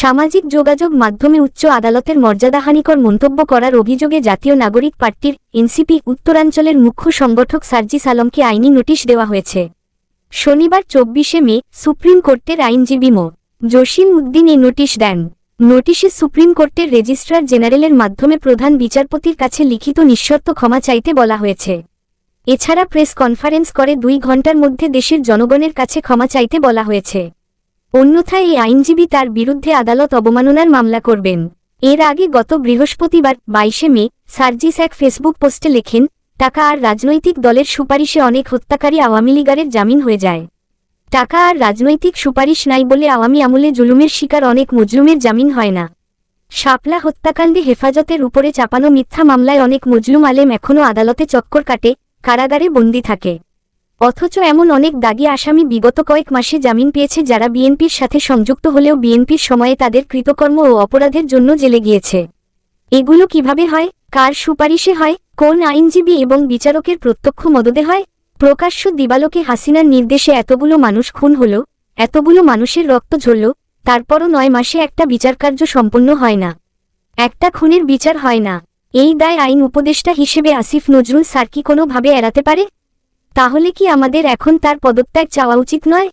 সামাজিক যোগাযোগ মাধ্যমে উচ্চ আদালতের মর্যাদাহানিকর মন্তব্য করার অভিযোগে জাতীয় নাগরিক পার্টির এনসিপি উত্তরাঞ্চলের মুখ্য সংগঠক সার্জিস আলমকে আইনি নোটিশ দেওয়া হয়েছে। শনিবার চব্বিশে মে, সুপ্রিম কোর্টের আইনজীবী মো. জসিম উদ্দিন এই নোটিশ দেন। নোটিশে সুপ্রিম কোর্টের রেজিস্ট্রার জেনারেলের মাধ্যমে প্রধান বিচারপতির কাছে লিখিত নিঃশর্ত ক্ষমা চাইতে বলা হয়েছে। এছাড়া প্রেস কনফারেন্স করে দুই ঘণ্টার মধ্যে দেশের জনগণের কাছে ক্ষমা চাইতে বলা হয়েছে। অন্যথায় এই আইনজীবী তার বিরুদ্ধে আদালত অবমাননার মামলা করবেন। এর আগে গত বৃহস্পতিবার, বাইশে মে, সার্জিস এক ফেসবুক পোস্টে লেখেন, টাকা আর রাজনৈতিক দলের সুপারিশে অনেক হত্যাকারী আওয়ামী লীগারের জামিন হয়ে যায়। টাকা আর রাজনৈতিক সুপারিশ নাই বলে আওয়ামী আমলে জুলুমের শিকার অনেক মজলুমের জামিন হয় না। শাপলা হত্যাকাণ্ডে হেফাজতের উপরে চাপানো মিথ্যা মামলায় অনেক মজলুম আলেম এখনও আদালতে চক্কর কাটে, কারাগারে বন্দী থাকে। অথচ এমন অনেক দাগী আসামি বিগত কয়েক মাসে জামিন পেয়েছে যারা বিএনপির সাথে সংযুক্ত হলেও বিএনপির সময়ে তাদের কৃতকর্ম ও অপরাধের জন্য জেলে গিয়েছে। এগুলো কীভাবে হয়? কার সুপারিশে হয়? কোন আইনজীবী এবং বিচারকের প্রত্যক্ষ মদদে হয়? প্রকাশ্য দিবালোকে হাসিনার নির্দেশে এতগুলো মানুষ খুন হল, এতগুলো মানুষের রক্ত ঝরল, তারপরও নয় মাসে একটা বিচারকার্য সম্পন্ন হয় না। একটা খুনের বিচার হয় না। এই দায় আইন উপদেষ্টা হিসেবে আসিফ নজরুল স্যার কি কোনোভাবে এড়াতে পারে? তাহলে কি আমাদের এখন তার পদত্যাগ চাওয়া উচিত নয়?